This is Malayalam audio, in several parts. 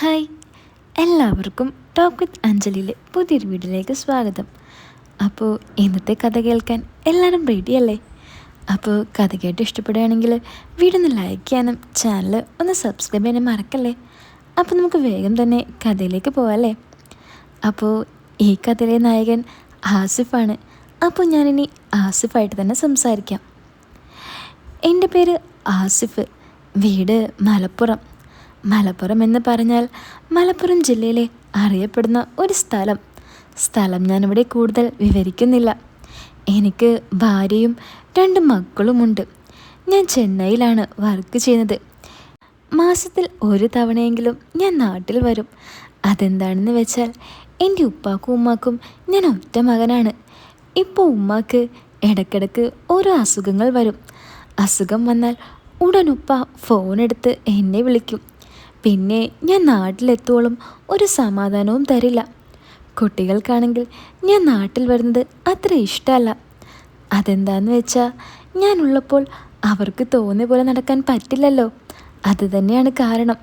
ഹായ്. എല്ലാവർക്കും ടോക്ക് വിത്ത് അഞ്ജലിയിലെ പുതിയൊരു വീഡിയോയിലേക്ക് സ്വാഗതം. അപ്പോൾ ഇന്നത്തെ കഥ കേൾക്കാൻ എല്ലാവരും റെഡിയല്ലേ അപ്പോൾ കഥ കേട്ട് ഇഷ്ടപ്പെടുകയാണെങ്കിൽ വീഡിയോ ഒന്ന് ലൈക്ക് ചെയ്യാനും ചാനൽ ഒന്ന് സബ്സ്ക്രൈബ് ചെയ്യാനും മറക്കല്ലേ? അപ്പോൾ നമുക്ക് വേഗം തന്നെ കഥയിലേക്ക് പോവാല്ലേ? അപ്പോൾ ഈ കഥയിലെ നായകൻ ആസിഫാണ് അപ്പോൾ ഞാനിനി ആസിഫായിട്ട് തന്നെ സംസാരിക്കാം. എന്റെ പേര് ആസിഫ്. വീട് മലപ്പുറം. മലപ്പുറം എന്ന് പറഞ്ഞാൽ മലപ്പുറം ജില്ലയിലെ അറിയപ്പെടുന്ന ഒരു സ്ഥലം. സ്ഥലം ഞാനിവിടെ കൂടുതൽ വിവരിക്കുന്നില്ല. എനിക്ക് ഭാര്യയും രണ്ട് മക്കളുമുണ്ട്. ഞാൻ ചെന്നൈയിലാണ് വർക്ക് ചെയ്യുന്നത്. മാസത്തിൽ ഒരു തവണയെങ്കിലും ഞാൻ നാട്ടിൽ വരും. അതെന്താണെന്ന് വെച്ചാൽ എന്റെ ഉപ്പാക്കും ഉമ്മാക്കും ഞാൻ ഒറ്റ മകനാണ്. ഇപ്പോൾ ഉമ്മാക്ക് ഇടയ്ക്കിടയ്ക്ക് ഓരോ അസുഖങ്ങൾ വരും. അസുഖം വന്നാൽ ഉടൻ ഉപ്പ ഫോണെടുത്ത് എന്നെ വിളിക്കും. പിന്നെ ഞാൻ നാട്ടിലെത്തോളം ഒരു സമാധാനവും തരില്ല. കുട്ടികൾക്കാണെങ്കിൽ ഞാൻ നാട്ടിൽ വരുന്നത് അത്ര ഇഷ്ടമല്ല. അതെന്താന്ന് വെച്ചാൽ ഞാനുള്ളപ്പോൾ അവർക്ക് തോന്നിയ പോലെ നടക്കാൻ പറ്റില്ലല്ലോ. അത് തന്നെയാണ് കാരണം.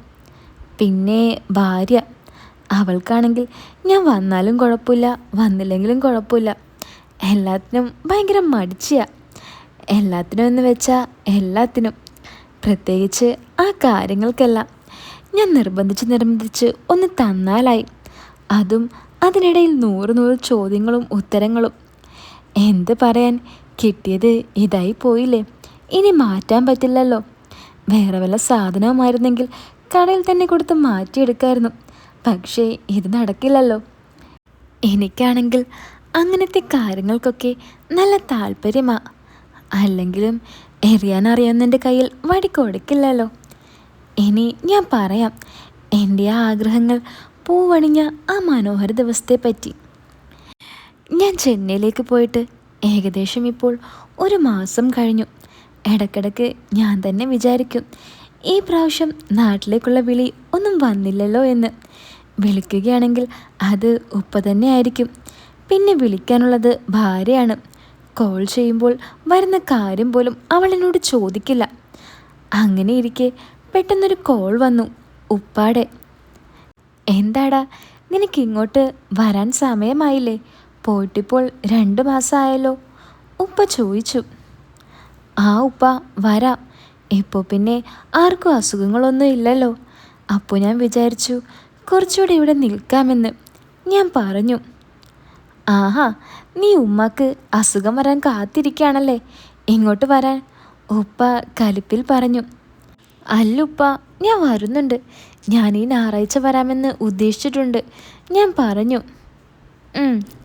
പിന്നെ ഭാര്യ. അവൾക്കാണെങ്കിൽ ഞാൻ വന്നാലും കുഴപ്പമില്ല വന്നില്ലെങ്കിലും കുഴപ്പമില്ല. എല്ലാത്തിനും ഭയങ്കര മടിച്ചിയ. എല്ലാത്തിനും എന്ന് വെച്ചാൽ എല്ലാത്തിനും. പ്രത്യേകിച്ച് ആ കാര്യങ്ങൾക്കെല്ലാം. ഞാൻ നിർബന്ധിച്ച് നിർബന്ധിച്ച് ഒന്ന് തന്നാലായി. അതും അതിനിടയിൽ നൂറ് നൂറ് ചോദ്യങ്ങളും ഉത്തരങ്ങളും. എന്ത് പറയാൻ? കിട്ടിയത് ഇതായി പോയില്ലേ? ഇനി മാറ്റാൻ പറ്റില്ലല്ലോ. വേറെ വല്ല സാധനവുമായിരുന്നെങ്കിൽ കടയിൽ തന്നെ കൊടുത്ത് മാറ്റിയെടുക്കായിരുന്നു. പക്ഷേ ഇത് നടക്കില്ലല്ലോ. എനിക്കാണെങ്കിൽ അങ്ങനത്തെ കാര്യങ്ങൾക്കൊക്കെ നല്ല താല്പര്യമാ. അല്ലെങ്കിലും എറിയാനറിയാവുന്നതിന്റെ കയ്യിൽ വടി കൊടുക്കില്ലല്ലോ. ഇനി ഞാൻ പറയാം. എന്റെ ആ ആഗ്രഹങ്ങൾ പൂവണിഞ്ഞ ആ മനോഹര ദിവസത്തെ പറ്റി ഞാൻ ചെന്നൈയിലേക്ക് പോയിട്ട് ഏകദേശം ഇപ്പോൾ ഒരു മാസം കഴിഞ്ഞു. ഇടയ്ക്കിടയ്ക്ക് ഞാൻ തന്നെ വിചാരിക്കും ഈ പ്രാവശ്യം നാട്ടിലേക്കുള്ള വിളി ഒന്നും വന്നില്ലല്ലോ എന്ന്. വിളിക്കുകയാണെങ്കിൽ അത് ഉപ്പ തന്നെ ആയിരിക്കും. പിന്നെ വിളിക്കാനുള്ളത് ഭാര്യയാണ്. കോൾ ചെയ്യുമ്പോൾ വരുന്ന കാര്യം പോലും അവൾ ചോദിക്കില്ല. അങ്ങനെ ഇരിക്കെ പെട്ടെന്നൊരു കോൾ വന്നു. ഉപ്പാടെ എന്താടാ നിനക്ക് ഇങ്ങോട്ട് വരാൻ സമയമായില്ലേ? പോയിട്ടിപ്പോൾ രണ്ട് മാസമായല്ലോ ഉപ്പ ചോദിച്ചു. ആ ഉപ്പ വരാം. ഇപ്പോൾ പിന്നെ ആർക്കും അസുഖങ്ങളൊന്നും ഇല്ലല്ലോ. അപ്പോൾ ഞാൻ വിചാരിച്ചു കുറച്ചുകൂടെ ഇവിടെ നിൽക്കാമെന്ന്. ഞാൻ പറഞ്ഞു. ആഹാ നീ ഉമ്മക്ക് അസുഖം വരാൻ കാത്തിരിക്കുകയാണല്ലേ? ഇങ്ങോട്ട് വരാൻ ഉപ്പ കലിപ്പിൽ പറഞ്ഞു. അല്ലുപ്പ ഞാൻ വരുന്നുണ്ട്. ഞാൻ ഈ ഞായറാഴ്ച വരാമെന്ന് ഉദ്ദേശിച്ചിട്ടുണ്ട്. ഞാൻ പറഞ്ഞു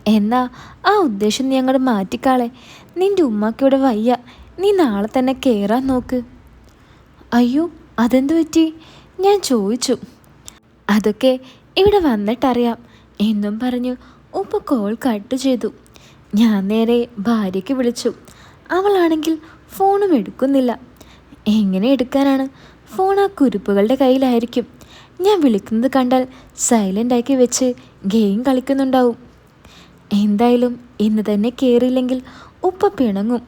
എന്നാ ആ ഉദ്ദേശം നീ അങ്ങോട്ട് മാറ്റിക്കാളെ. നിന്റെ ഉമ്മക്കിവിടെ വയ്യ. നീ നാളെ തന്നെ കയറാൻ നോക്ക്. അയ്യോ അതെന്തു പറ്റി? ഞാൻ ചോദിച്ചു. അതൊക്കെ ഇവിടെ വന്നിട്ടറിയാം എന്നും പറഞ്ഞു. ഉപ്പ കോൾ കട്ട് ചെയ്തു. ഞാൻ നേരെ ഭാര്യയ്ക്ക് വിളിച്ചു. അവളാണെങ്കിൽ ഫോണും എടുക്കുന്നില്ല. എങ്ങനെ എടുക്കാനാണ്? ഫോൺ ആ കുരുപ്പുകളുടെ കയ്യിലായിരിക്കും. ഞാൻ വിളിക്കുന്നത് കണ്ടാൽ സൈലന്റ് ആക്കി വെച്ച് ഗെയിം കളിക്കുന്നുണ്ടാവും. എന്തായാലും ഇന്ന് തന്നെ കയറിയില്ലെങ്കിൽ ഉപ്പ പിണങ്ങും.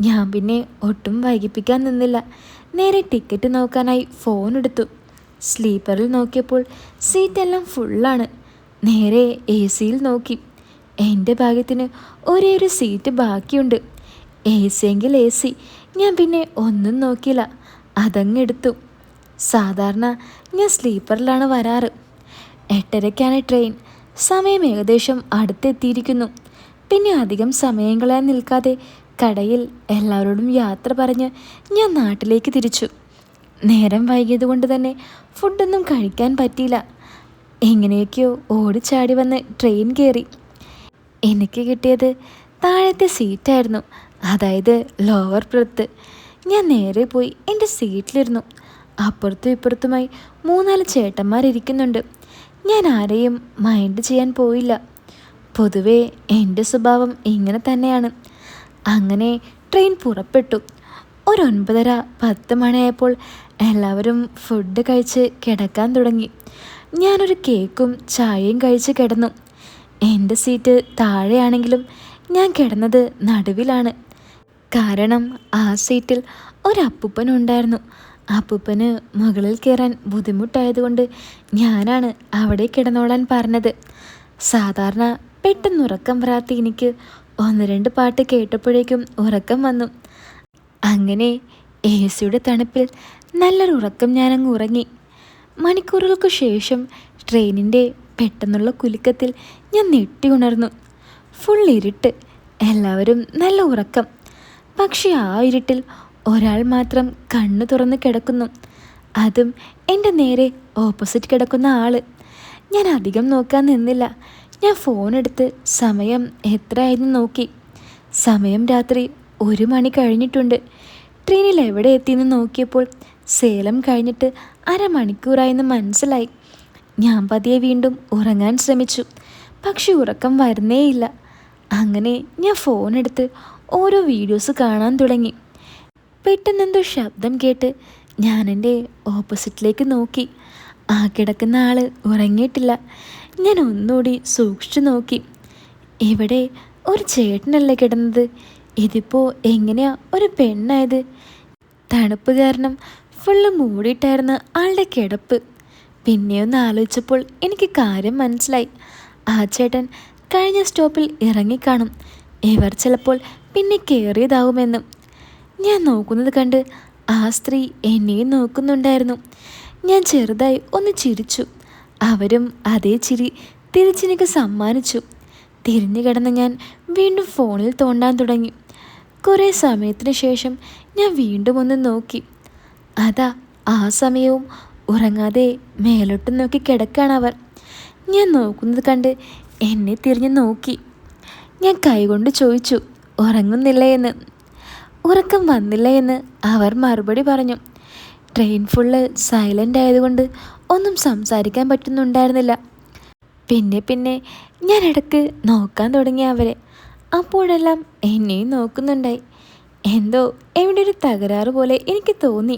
ഞാൻ പിന്നെ ഒട്ടും വൈകിപ്പിക്കാൻ നിന്നില്ല. നേരെ ടിക്കറ്റ് നോക്കാനായി ഫോൺ എടുത്തു. സ്ലീപ്പറിൽ നോക്കിയപ്പോൾ സീറ്റെല്ലാം ഫുള്ളാണ് നേരെ എ സിയിൽ നോക്കി. എന്റെ ഭാഗ്യത്തിന് ഒരേ ഒരു സീറ്റ് ബാക്കിയുണ്ട്. എ സി എങ്കിൽ എ സി ഞാൻ പിന്നെ ഒന്നും നോക്കിയില്ല. അതങ്ങെടുത്തു സാധാരണ ഞാൻ സ്ലീപ്പറിലാണ് വരാറ്. എട്ടരയ്ക്കാണ് ട്രെയിൻ സമയം ഏകദേശം അടുത്തെത്തിയിരിക്കുന്നു. പിന്നെ അധികം സമയം കളയാൻ നിൽക്കാതെ കടയിൽ എല്ലാവരോടും യാത്ര പറഞ്ഞ് ഞാൻ നാട്ടിലേക്ക് തിരിച്ചു. നേരം വൈകിയതുകൊണ്ട് തന്നെ ഫുഡൊന്നും കഴിക്കാൻ പറ്റിയില്ല. എങ്ങനെയൊക്കെയോ ഓടിച്ചാടി വന്ന് ട്രെയിൻ കയറി എനിക്ക് കിട്ടിയത് താഴത്തെ സീറ്റായിരുന്നു അതായത് ലോവർ പ്രത്ത് ഞാൻ നേരെ പോയി എന്റെ സീറ്റിലിരുന്നു അപ്പുറത്തും ഇപ്പുറത്തുമായി മൂന്നാൽ ചേട്ടന്മാരിരിക്കുന്നുണ്ട് ഞാൻ ആരെയും മൈൻഡ് ചെയ്യാൻ പോയില്ല. പൊതുവേ എന്റെ സ്വഭാവം ഇങ്ങനെ തന്നെയാണ്. അങ്ങനെ ട്രെയിൻ പുറപ്പെട്ടു. ഒരു ഒൻപതര പത്ത് മണിയായപ്പോൾ എല്ലാവരും ഫുഡ് കഴിച്ച് കിടക്കാൻ തുടങ്ങി. ഞാനൊരു കേക്കും ചായയും കഴിച്ച് കിടന്നു. എന്റെ സീറ്റ് താഴെയാണെങ്കിലും ഞാൻ കിടന്നത് നടുവിലാണ്. കാരണം ആ സീറ്റിൽ ഒരു അപ്പൂപ്പന് മുകളിൽ കയറാൻ ബുദ്ധിമുട്ടായതുകൊണ്ട് ഞാനാണ് അവിടെ കിടന്നോളാൻ പറഞ്ഞത്. സാധാരണ പെട്ടെന്ന് ഉറക്കം വരാത്ത എനിക്ക് ഒന്ന് രണ്ട് പാട്ട് കേട്ടപ്പോഴേക്കും ഉറക്കം വന്നു. അങ്ങനെ എ സിയുടെ തണുപ്പിൽ നല്ലൊരു ഉറക്കം ഞാനങ്ങ് ഉറങ്ങി. മണിക്കൂറുകൾക്ക് ശേഷം ട്രെയിനിന്റെ പെട്ടെന്നുള്ള കുലുക്കത്തിൽ ഞാൻ നെട്ടി ഉണർന്നു. ഫുൾ ഇരുട്ട് എല്ലാവരും നല്ല ഉറക്കം. പക്ഷേ ആ ഇരുട്ടിൽ ഒരാൾ മാത്രം കണ്ണു തുറന്ന് കിടക്കുന്നു. അതും എന്റെ നേരെ ഓപ്പോസിറ്റ് കിടക്കുന്ന ആൾ ഞാൻ അധികം നോക്കാൻ നിന്നില്ല. ഞാൻ ഫോൺ എടുത്ത് സമയം എത്രയായിരുന്നു നോക്കി. സമയം രാത്രി ഒരു മണി കഴിഞ്ഞിട്ടുണ്ട്. ട്രെയിനിൽ എവിടെ എത്തിയെന്ന് നോക്കിയപ്പോൾ സേലം കഴിഞ്ഞിട്ട് അരമണിക്കൂറായെന്ന് മനസ്സിലായി. ഞാൻ പതിയെ വീണ്ടും ഉറങ്ങാൻ ശ്രമിച്ചു. പക്ഷെ ഉറക്കം വരുന്നേയില്ല. അങ്ങനെ ഞാൻ ഫോണെടുത്ത് ഓരോ വീഡിയോസ് കാണാൻ തുടങ്ങി. പെട്ടെന്നെന്തോ ശബ്ദം കേട്ട് ഞാൻ എന്റെ ഓപ്പോസിറ്റിലേക്ക് നോക്കി. ആ കിടക്കുന്ന ആൾ ഉറങ്ങിയിട്ടില്ല. ഞാൻ ഒന്നുകൂടി സൂക്ഷിച്ചു നോക്കി. ഇവിടെ ഒരു ചേട്ടനല്ലേ കിടന്നത്? ഇതിപ്പോൾ എങ്ങനെയാ ഒരു പെണ്ണായത്? തണുപ്പ് കാരണം ഫുള്ള് മൂടിയിട്ടായിരുന്ന ആളുടെ കിടപ്പ്. പിന്നെയൊന്ന് ആലോചിച്ചപ്പോൾ എനിക്ക് കാര്യം മനസ്സിലായി. ആ ചേട്ടൻ കഴിഞ്ഞ സ്റ്റോപ്പിൽ ഇറങ്ങിക്കാണും. ഇവർ ചിലപ്പോൾ പിന്നെ കയറിയതാവുമെന്നും ഞാൻ നോക്കുന്നത് കണ്ട് ആ സ്ത്രീ എന്നെയും നോക്കുന്നുണ്ടായിരുന്നു. ഞാൻ ചെറുതായി ഒന്ന് ചിരിച്ചു. അവരും അതേ ചിരി തിരിച്ചെനിക്ക് സമ്മാനിച്ചു. തിരിഞ്ഞു കിടന്ന് ഞാൻ വീണ്ടും ഫോണിൽ തോണ്ടാൻ തുടങ്ങി. കുറേ സമയത്തിന് ശേഷം ഞാൻ വീണ്ടും ഒന്ന് നോക്കി. അതാ ആ സമയവും ഉറങ്ങാതെ മേലോട്ട് നോക്കി കിടക്കാണവർ ഞാൻ നോക്കുന്നത് കണ്ട് എന്നെ തിരിഞ്ഞു നോക്കി. ഞാൻ കൈകൊണ്ട് ചോദിച്ചു ഉറങ്ങുന്നില്ലേ? എന്ന്. ഉറക്കം വന്നില്ല എന്ന് അവർ മറുപടി പറഞ്ഞു. ട്രെയിൻ ഫുള്ള് സൈലന്റ് ആയതുകൊണ്ട് ഒന്നും സംസാരിക്കാൻ പറ്റുന്നുണ്ടായിരുന്നില്ല. പിന്നെ പിന്നെ ഞാൻ ഇടയ്ക്ക് നോക്കാൻ തുടങ്ങി അവരെ. അപ്പോഴെല്ലാം എന്നെയും നോക്കുന്നുണ്ടായി. എന്തോ എവിടെ ഒരു തകരാറ് പോലെ എനിക്ക് തോന്നി.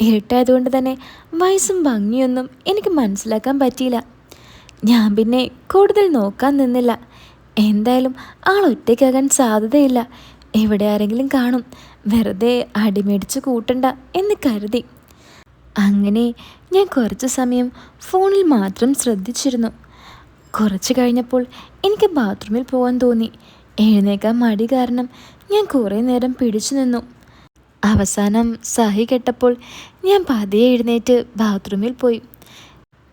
ഇരുട്ടായതുകൊണ്ട് തന്നെ വയസ്സും ഭംഗിയൊന്നും എനിക്ക് മനസ്സിലാക്കാൻ പറ്റിയില്ല. ഞാൻ പിന്നെ കൂടുതൽ നോക്കാൻ നിന്നില്ല. എന്തായാലും ആൾ ഒറ്റയ്ക്കാകാൻ സാധ്യതയില്ല. എവിടെ ആരെങ്കിലും കാണും. വെറുതെ അടിമേടിച്ച് കൂട്ടണ്ട എന്ന് കരുതി. അങ്ങനെ ഞാൻ കുറച്ച് സമയം ഫോണിൽ മാത്രം ശ്രദ്ധിച്ചിരുന്നു. കുറച്ച് കഴിഞ്ഞപ്പോൾ എനിക്ക് ബാത്റൂമിൽ പോകാൻ തോന്നി. എഴുന്നേക്കാൻ മടി കാരണം ഞാൻ കുറേ നേരം പിടിച്ചു നിന്നു. അവസാനം സഹി കെട്ടപ്പോൾ ഞാൻ പതിയെ എഴുന്നേറ്റ് ബാത്റൂമിൽ പോയി.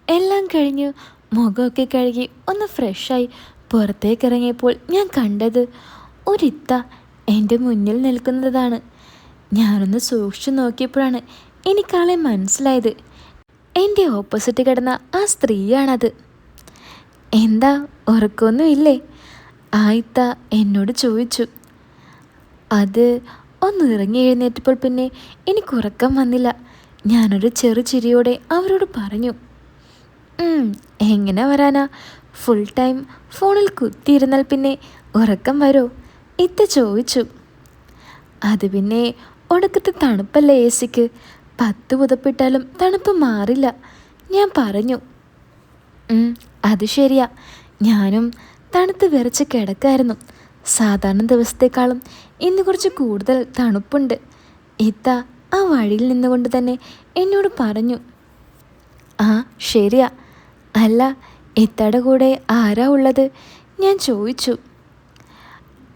എല്ലാം കഴിഞ്ഞ് മുഖമൊക്കെ കഴുകി ഒന്ന് ഫ്രഷായി പുറത്തേക്ക് ഇറങ്ങിയപ്പോൾ ഞാൻ കണ്ടത് ഒരിത്ത എന്റെ മുന്നിൽ നിൽക്കുന്നതാണ്. ഞാനൊന്ന് സൂക്ഷിച്ചു നോക്കിയപ്പോഴാണ് എനിക്കാളെ മനസ്സിലായത്. എന്റെ ഓപ്പോസിറ്റ് കിടന്ന ആ സ്ത്രീയാണത്. എന്താ ഉറക്കമൊന്നും ഇല്ലേ ആയിത്ത എന്നോട് ചോദിച്ചു. അത് ഒന്ന് ഇറങ്ങി എഴുന്നേറ്റപ്പോൾ പിന്നെ എനിക്ക് ഉറക്കം വന്നില്ല. ഞാനൊരു ചെറു ചിരിയോടെ അവരോട് പറഞ്ഞു. എങ്ങനെ വരാനാ? ഫുൾ ടൈം ഫോണിൽ കുത്തിയിരുന്നാൽ പിന്നെ ഉറക്കം വരോ? ഇത്ത ചോദിച്ചു. അത് പിന്നെ ഒടുക്കത്തെ തണുപ്പല്ലേ എ സിക്ക് പത്ത് പുതപ്പിട്ടാലും തണുപ്പ് മാറില്ല. ഞാൻ പറഞ്ഞു. അത് ശരിയാ. ഞാനും തണുത്ത് വിറച്ച് കിടക്കായിരുന്നു. സാധാരണ ദിവസത്തെക്കാളും ഇന്ന് കുറച്ച് കൂടുതൽ തണുപ്പുണ്ട്. ഇത്ത ആ വഴിയിൽ നിന്നുകൊണ്ട് തന്നെ എന്നോട് പറഞ്ഞു. ആ ശരിയാ. അല്ല ഇത്തയുടെ കൂടെ ആരാ ഉള്ളത്? ഞാൻ ചോദിച്ചു.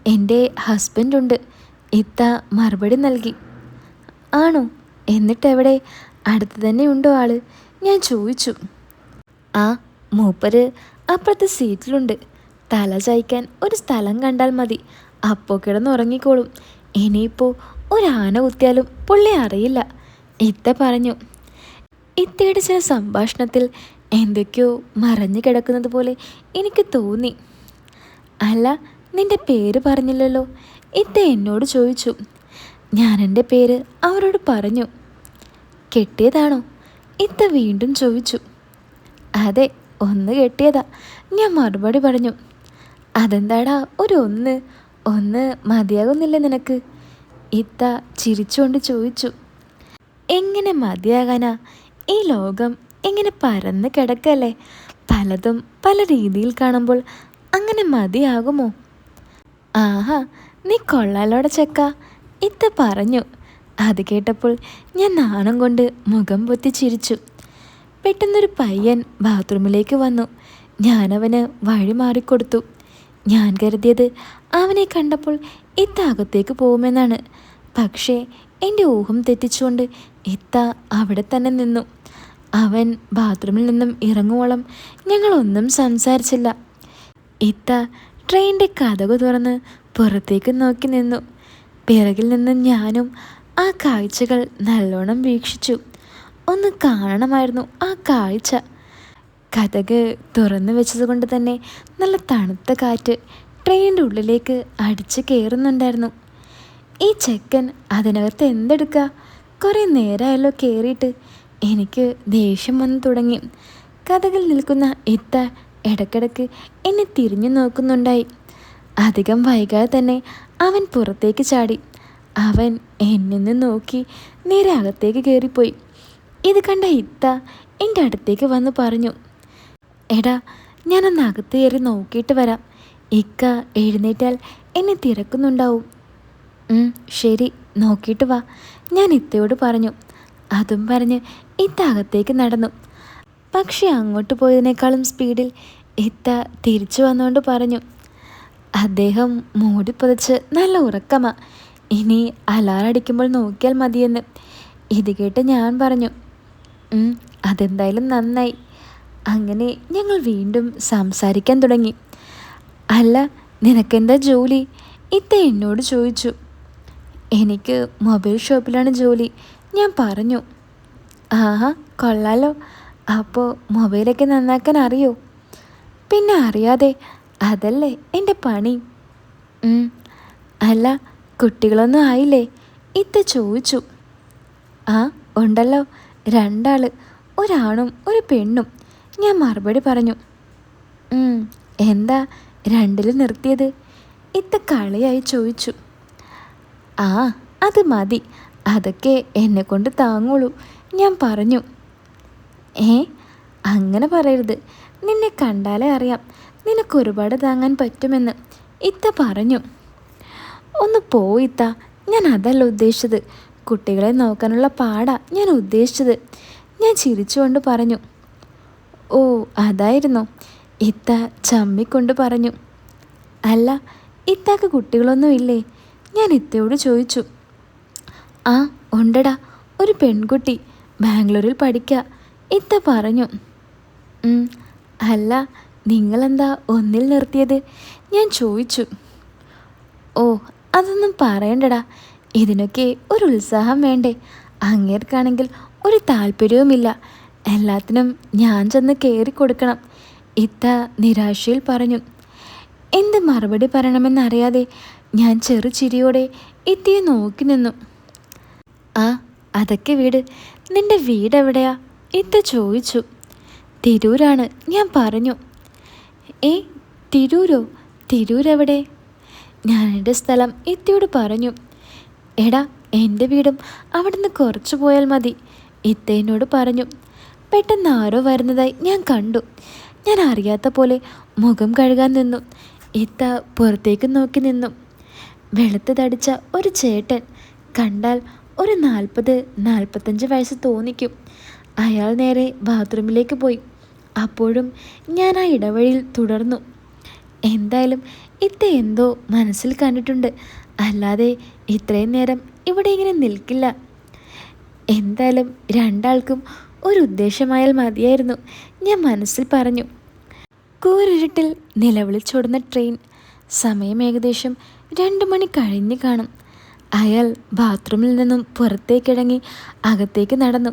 എന്റെ ഹസ്ബൻഡുണ്ട്. ഇത്ത മറുപടി നൽകി. ആണോ? എന്നിട്ട് എവിടെ അടുത്ത് തന്നെ ഉണ്ടോ ആൾ? ഞാൻ ചോദിച്ചു. ആ മൂപ്പര് അപ്പുറത്തെ സീറ്റിലുണ്ട്. തല ചായ്ക്കാൻ ഒരു സ്ഥലം കണ്ടാൽ മതി. അപ്പോൾ കിടന്നുറങ്ങിക്കോളും. ഇനിയിപ്പോൾ ഒരാന കുത്തിയാലും പുള്ളി അറിയില്ല. ഇത്ത പറഞ്ഞു. ഇത്തയുടെ ചില സംഭാഷണത്തിൽ എന്തൊക്കെയോ മറഞ്ഞു കിടക്കുന്നത് പോലെ എനിക്ക് തോന്നി. അല്ല നിന്റെ പേര് പറഞ്ഞില്ലല്ലോ. ഇത്ത എന്നോട് ചോദിച്ചു. ഞാൻ എന്റെ പേര് അവരോട് പറഞ്ഞു. കെട്ടിയതാണോ? ഇത്ത വീണ്ടും ചോദിച്ചു. അതെ ഒന്ന് കെട്ടിയതാ. ഞാൻ മറുപടി പറഞ്ഞു. അതെന്താടാ ഒരു ഒന്ന്? ഒന്ന് മതിയാകുന്നില്ല നിനക്ക്? ഇത്ത ചിരിച്ചുകൊണ്ട് ചോദിച്ചു. എങ്ങനെ മതിയാകാനാ? ഈ ലോകം എങ്ങനെ പരന്ന് കിടക്കല്ലേ? പലതും പല രീതിയിൽ കാണുമ്പോൾ അങ്ങനെ മതിയാകുമോ? ആഹാ നീ കൊള്ളാലോടെ ചെക്ക. ഇത്ത പറഞ്ഞു. അത് കേട്ടപ്പോൾ ഞാൻ നാണം കൊണ്ട് മുഖം പൊത്തി ചിരിച്ചു. പെട്ടെന്നൊരു പയ്യൻ ബാത്റൂമിലേക്ക് വന്നു. ഞാനവന് വഴി മാറിക്കൊടുത്തു. ഞാൻ കരുതിയത് അവനെ കണ്ടപ്പോൾ ഇത്ത അകത്തേക്ക് പോകുമെന്നാണ്. പക്ഷേ എന്റെ ഊഹം തെറ്റിച്ചുകൊണ്ട് ഇത്ത അവിടെ തന്നെ നിന്നു. അവൻ ബാത്റൂമിൽ നിന്നും ഇറങ്ങുവോളം ഞങ്ങളൊന്നും സംസാരിച്ചില്ല. ഇത്ത ട്രെയിനിന്റെ കഥകു തുറന്ന് പുറത്തേക്ക് നോക്കി നിന്നു. പിറകിൽ നിന്ന് ഞാനും ആ കാഴ്ചകൾ നല്ലോണം വീക്ഷിച്ചു. ഒന്ന് കാണണമായിരുന്നു ആ കാഴ്ച. കഥക് തുറന്നു വെച്ചതുകൊണ്ട് തന്നെ നല്ല തണുത്ത കാറ്റ് ട്രെയിനിന്റെ ഉള്ളിലേക്ക് അടിച്ച് കയറുന്നുണ്ടായിരുന്നു. ഈ ചെക്കൻ അതിനകത്ത് എന്തെടുക്കുക കുറേ നേരമായല്ലോ കയറിയിട്ട്. എനിക്ക് ദേഷ്യം വന്നു തുടങ്ങി. കഥകൾ നിൽക്കുന്ന ഇത്ത ഇടയ്ക്കിടയ്ക്ക് എന്നെ തിരിഞ്ഞു നോക്കുന്നുണ്ടായി. അധികം വൈകാതെ തന്നെ അവൻ പുറത്തേക്ക് ചാടി. അവൻ എന്നെ നോക്കി നേരെ അകത്തേക്ക് കയറിപ്പോയി. ഇത് കണ്ട ഇത്ത എന്റെ അടുത്തേക്ക് വന്ന് പറഞ്ഞു എടാ ഞാനൊന്ന് അകത്ത് കയറി നോക്കിയിട്ട് വരാം. ഇക്ക എഴുന്നേറ്റാൽ എന്നെ തിരക്കുന്നുണ്ടാവും. ശരി നോക്കിയിട്ട് വാ. ഞാൻ ഇത്തയോട് പറഞ്ഞു. അതും പറഞ്ഞ് ഇത്ത അകത്തേക്ക് നടന്നു. പക്ഷെ അങ്ങോട്ട് പോയതിനേക്കാളും സ്പീഡിൽ ഇത്ത തിരിച്ചു വന്നുകൊണ്ട് പറഞ്ഞു അദ്ദേഹം മൂടി പുതച്ച് നല്ല ഉറക്കമാ. ഇനി അലാറടിക്കുമ്പോൾ നോക്കിയാൽ മതിയെന്ന്. ഇത് കേട്ട് ഞാൻ പറഞ്ഞു അതെന്തായാലും നന്നായി. അങ്ങനെ ഞങ്ങൾ വീണ്ടും സംസാരിക്കാൻ തുടങ്ങി. അല്ല നിനക്കെന്താ ജോലി? ഇത്ത എന്നോട് ചോദിച്ചു. എനിക്ക് മൊബൈൽ ഷോപ്പിലാണ് ജോലി. ഞാൻ പറഞ്ഞു ആഹാ കൊള്ളാലോ. അപ്പോൾ മൊബൈലൊക്കെ നന്നാക്കാൻ അറിയോ? പിന്നെ അറിയാതെ അതല്ലേ എന്റെ പണി. അല്ല കുട്ടികളൊന്നും ആയില്ലേ? ഇത്ത ചോദിച്ചു. ആ ഉണ്ടല്ലോ. രണ്ടാൾ ഒരാണും ഒരു പെണ്ണും. ഞാൻ മറുപടി പറഞ്ഞു. എന്താ രണ്ടിൽ നിർത്തിയത്? ഇത്ത കളിയായി ചോദിച്ചു. ആ അത് മതി. അതൊക്കെ എന്നെ കൊണ്ട് താങ്ങുള്ളൂ. ഞാൻ പറഞ്ഞു. ഏ? അങ്ങനെ പറയരുത്. നിന്നെ കണ്ടാലേ അറിയാം. നിനക്ക് ഒരുപാട് താങ്ങാൻ പറ്റുമെന്ന് ഇത്ത പറഞ്ഞു. ഒന്ന് പോയിത്ത ഞാൻ അതല്ല ഉദ്ദേശിച്ചത്. കുട്ടികളെ നോക്കാനുള്ള പാടാ ഞാൻ ഉദ്ദേശിച്ചത്. ഞാൻ ചിരിച്ചുകൊണ്ട് പറഞ്ഞു. ഓ അതായിരുന്നു. ഇത്ത ചമ്മിക്കൊണ്ട് പറഞ്ഞു. അല്ല ഇത്താക്ക് കുട്ടികളൊന്നുമില്ലേ ഞാൻ ഇത്തയോട് ചോദിച്ചു. ആ ഉണ്ടടാ. ഒരു പെൺകുട്ടി. ബാംഗ്ലൂരിൽ പഠിക്കുക ഇത്ത പറഞ്ഞു. അല്ല നിങ്ങളെന്താ ഒന്നിൽ നിർത്തിയത്? ഞാൻ ചോദിച്ചു. ഓ അതൊന്നും പറയണ്ടടാ. ഇതിനൊക്കെ ഒരു ഉത്സാഹം വേണ്ടേ? അങ്ങേർക്കാണെങ്കിൽ ഒരു താല്പര്യവുമില്ല. എല്ലാത്തിനും ഞാൻ ചെന്ന് കയറി കൊടുക്കണം. ഇത്ത നിരാശയിൽ പറഞ്ഞു. എന്ത് മറുപടി പറയണമെന്നറിയാതെ ഞാൻ ചെറു ചിരിയോടെ ഇത്തിയെ നോക്കി നിന്നു. ആ അതൊക്കെ വീട്. നിന്റെ വീട് ഇത്ത ചോദിച്ചു തിരൂരാണ്? ഞാൻ പറഞ്ഞു ഏ തിരൂരോ? തിരൂരെവിടെ? ഞാൻ എന്റെ സ്ഥലം ഇത്തയോട് പറഞ്ഞു എടാ എന്റെ വീടും അവിടുന്ന് കുറച്ചു പോയാൽ മതി. ഇത്തേനോട് പറഞ്ഞു പെട്ടെന്ന് ആരോ വരുന്നതായി ഞാൻ കണ്ടു. ഞാൻ അറിയാത്ത പോലെ മുഖം കഴുകാൻ നിന്നു. ഇത്ത പുറത്തേക്ക് നോക്കി നിന്നു. വെളുത്ത് തടിച്ച ഒരു ചേട്ടൻ കണ്ടാൽ ഒരു നാൽപ്പത് നാൽപ്പത്തഞ്ച് വയസ്സ് തോന്നിക്കും. അയാൾ നേരെ ബാത്റൂമിലേക്ക് പോയി. അപ്പോഴും ഞാൻ ആ ഇടവഴിയിൽ തുടർന്നു. എന്തായാലും ഇത്ത എന്തോ മനസ്സിൽ കണ്ടിട്ടുണ്ട്. അല്ലാതെ ഇത്രയും നേരം ഇവിടെ ഇങ്ങനെ നിൽക്കില്ല. എന്തായാലും രണ്ടാൾക്കും ഒരു ഉദ്ദേശമായാൽ മതിയായിരുന്നു. ഞാൻ മനസ്സിൽ പറഞ്ഞു. കൂരിരുട്ടിൽ നിലവിളിച്ചോടുന്ന ട്രെയിൻ. സമയം ഏകദേശം രണ്ട് മണി കഴിഞ്ഞ് കാണും. അയാൾ ബാത്റൂമിൽ നിന്നും പുറത്തേക്കിടങ്ങി അകത്തേക്ക് നടന്നു.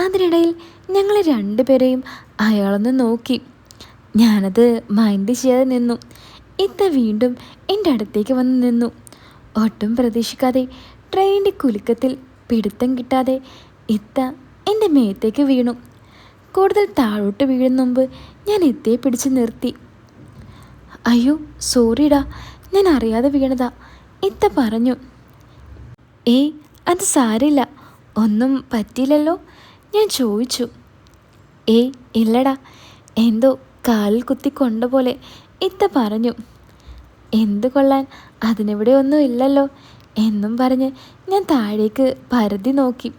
അതിനിടയിൽ ഞങ്ങൾ രണ്ടുപേരെയും അയാളൊന്ന് നോക്കി. ഞാനത് മൈൻഡ് ചെയ്യാതെ നിന്നു. ഇത്ത വീണ്ടും എന്റെ അടുത്തേക്ക് വന്ന് നിന്നു. ഒട്ടും പ്രതീക്ഷിക്കാതെ ട്രെയിനിന്റെ കുലുക്കത്തിൽ പിടുത്തം കിട്ടാതെ ഇത്ത എന്റെ മേത്തേക്ക് വീണു. കൂടുതൽ താഴോട്ട് വീഴുന്ന മുമ്പ് ഞാൻ ഇത്തയെ പിടിച്ച് നിർത്തി. അയ്യോ സോറിടാ ഞാൻ അറിയാതെ വീണതാ ഇത്ത പറഞ്ഞു. ഏയ് അത് സാരില്ല ഒന്നും പറ്റിയില്ലല്ലോ. ഞാൻ ചോദിച്ചു ഏ ഇല്ലടാ എന്തോ കാലിൽ കുത്തി കൊണ്ട പോലെ ഇത്ത പറഞ്ഞു. എന്ത് കൊള്ളാൻ അതിനിവിടെ ഒന്നും ഇല്ലല്ലോ എന്നും പറഞ്ഞ് ഞാൻ താഴേക്ക് പരതി നോക്കി.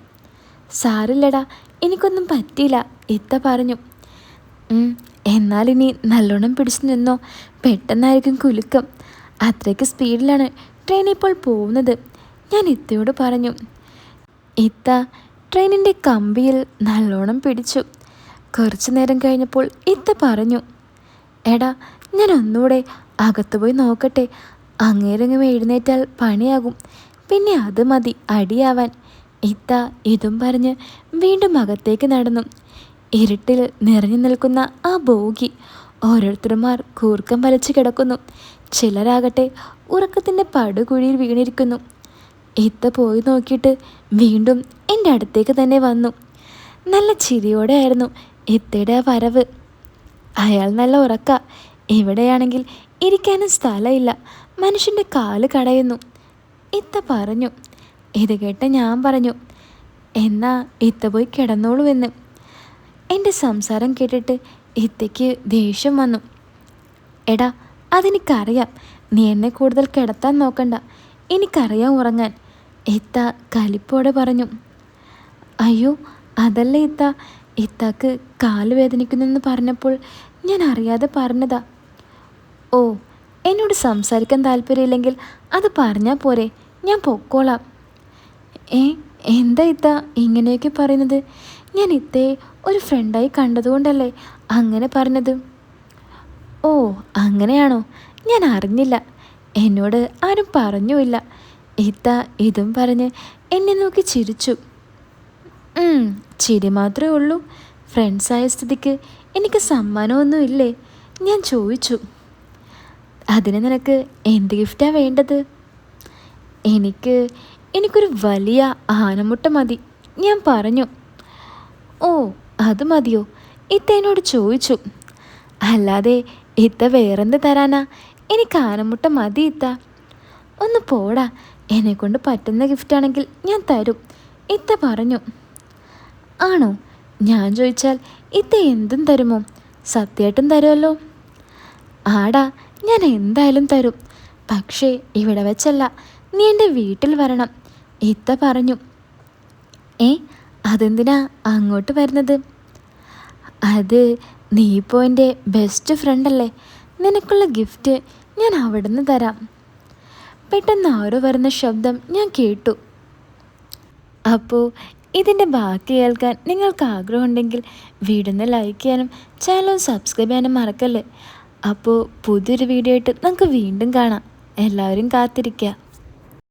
സാറില്ലടാ എനിക്കൊന്നും പറ്റിയില്ല ഇത്ത പറഞ്ഞു. എന്നാലിനി നല്ലോണം പിടിച്ചു നിന്നോ പെട്ടെന്നായിരിക്കും കുലുക്കം. അത്രയ്ക്ക് സ്പീഡിലാണ് ട്രെയിൻ ഇപ്പോൾ പോകുന്നത് ഞാൻ ഇത്തയോട് പറഞ്ഞു. ഇത്ത ട്രെയിനിന്റെ കമ്പിയിൽ നല്ലോണം പിടിച്ചു. കുറച്ചു നേരം കഴിഞ്ഞപ്പോൾ ഇത്ത പറഞ്ഞു എടാ ഞാൻ ഒന്നുകൂടെ അകത്തു പോയി നോക്കട്ടെ. അങ്ങേരങ്ങും എഴുന്നേറ്റാൽ പണിയാകും. പിന്നെ അത് മതി അടിയാവാൻ. ഇത്ത ഇതും പറഞ്ഞ് വീണ്ടും അകത്തേക്ക് നടന്നു. ഇരുട്ടിൽ നിറഞ്ഞു നിൽക്കുന്ന ആ ബോഗി ഓരോരുത്തർമാർ കൂർക്കം വലിച്ചു കിടക്കുന്നു. ചിലരാകട്ടെ ഉറക്കത്തിന്റെ പടുകുഴിയിൽ വീണിരിക്കുന്നു. ഇത്ത പോയി നോക്കിയിട്ട് വീണ്ടും എന്റെ അടുത്തേക്ക് തന്നെ വന്നു. നല്ല ചിരിയോടെ ആയിരുന്നു എത്തയുടെ വരവ്. അയാൾ നല്ല ഉറക്ക. എവിടെയാണെങ്കിൽ ഇരിക്കാനും സ്ഥലമില്ല. മനുഷ്യന്റെ കാൽ കടയുന്നു. ഇത്ത പറഞ്ഞു. ഇത് കേട്ട ഞാൻ പറഞ്ഞു എന്നാ ഇത്ത പോയി കിടന്നോളൂ എന്ന്. എന്റെ സംസാരം കേട്ടിട്ട് ഇത്തയ്ക്ക് ദേഷ്യം വന്നു. എടാ അതെനിക്കറിയാം. നീ എന്നെ കൂടുതൽ കിടത്താൻ നോക്കണ്ട. എനിക്കറിയാം ഉറങ്ങാൻ. ഇത്ത കലിപ്പോടെ പറഞ്ഞു. അയ്യോ അതല്ല ഇത്ത? ഇത്താക്ക് കാൽ വേദനിക്കുന്നെന്ന് പറഞ്ഞപ്പോൾ ഞാൻ അറിയാതെ പറഞ്ഞതാ. ഓ എന്നോട് സംസാരിക്കാൻ താല്പര്യമില്ലെങ്കിൽ അത് പറഞ്ഞാൽ പോരെ ഞാൻ പൊക്കോളാം. ഏ എന്താ ഇത്ത ഇങ്ങനെയൊക്കെ പറയുന്നത്? ഞാൻ ഇത്തയെ ഒരു ഫ്രണ്ടായി കണ്ടതുകൊണ്ടല്ലേ അങ്ങനെ പറഞ്ഞത്? ഓ അങ്ങനെയാണോ? ഞാൻ അറിഞ്ഞില്ല. എന്നോട് ആരും പറഞ്ഞുമില്ല. ഇത്ത ഇതും പറഞ്ഞ് എന്നെ നോക്കി ചിരിച്ചു. ചിരി മാത്രമേ ഉള്ളൂ. ഫ്രണ്ട്സായ സ്ഥിതിക്ക് എനിക്ക് സമ്മാനമൊന്നുമില്ലേ? ഞാൻ ചോദിച്ചു. അതിന് നിനക്ക് എന്ത് ഗിഫ്റ്റാണ് വേണ്ടത്? എനിക്ക് എനിക്കൊരു വലിയ ആനമുട്ട മതി. ഞാൻ പറഞ്ഞു. ഓ അത് മതിയോ? ഇത്ത എന്നോട് ചോദിച്ചു. അല്ലാതെ ഇത്ത വേറെന്ത് തരാനാ? എനിക്ക് ആനമുട്ട മതി ഇത്ത. ഒന്ന് പോടാ. എന്നെക്കൊണ്ട് പറ്റുന്ന ഗിഫ്റ്റാണെങ്കിൽ ഞാൻ തരും. ഇത്ത പറഞ്ഞു. ആണോ? ഞാൻ ചോദിച്ചാൽ ഇത് എന്തും തരുമോ? സത്യമായിട്ടും തരുമല്ലോ. ആടാ ഞാൻ എന്തായാലും തരും. പക്ഷേ ഇവിടെ വെച്ചല്ല നീ എന്റെ വീട്ടിൽ വരണം. ഇത്ത പറഞ്ഞു. ഏ അതെന്തിനാ അങ്ങോട്ട് വരുന്നത്? അത് നീ ഇപ്പോൾ എന്റെ ബെസ്റ്റ് ഫ്രണ്ടല്ലേ നിനക്കുള്ള ഗിഫ്റ്റ് ഞാൻ അവിടെ നിന്ന് തരാം. പെട്ടെന്ന് ആരോ വരുന്ന ശബ്ദം ഞാൻ കേട്ടു. അപ്പോൾ ഇതിന്റെ ബാക്കി കേൾക്കാൻ നിങ്ങൾക്ക് ആഗ്രഹമുണ്ടെങ്കിൽ വീടിന്ന് ലൈക്ക് ചെയ്യാനും ചാനൽ സബ്സ്ക്രൈബ് ചെയ്യാനും മറക്കല്ലേ? അപ്പോൾ പുതിയൊരു വീഡിയോ ആയിട്ട് നമുക്ക് വീണ്ടും കാണാം. എല്ലാവരും കാത്തിരിക്കുക.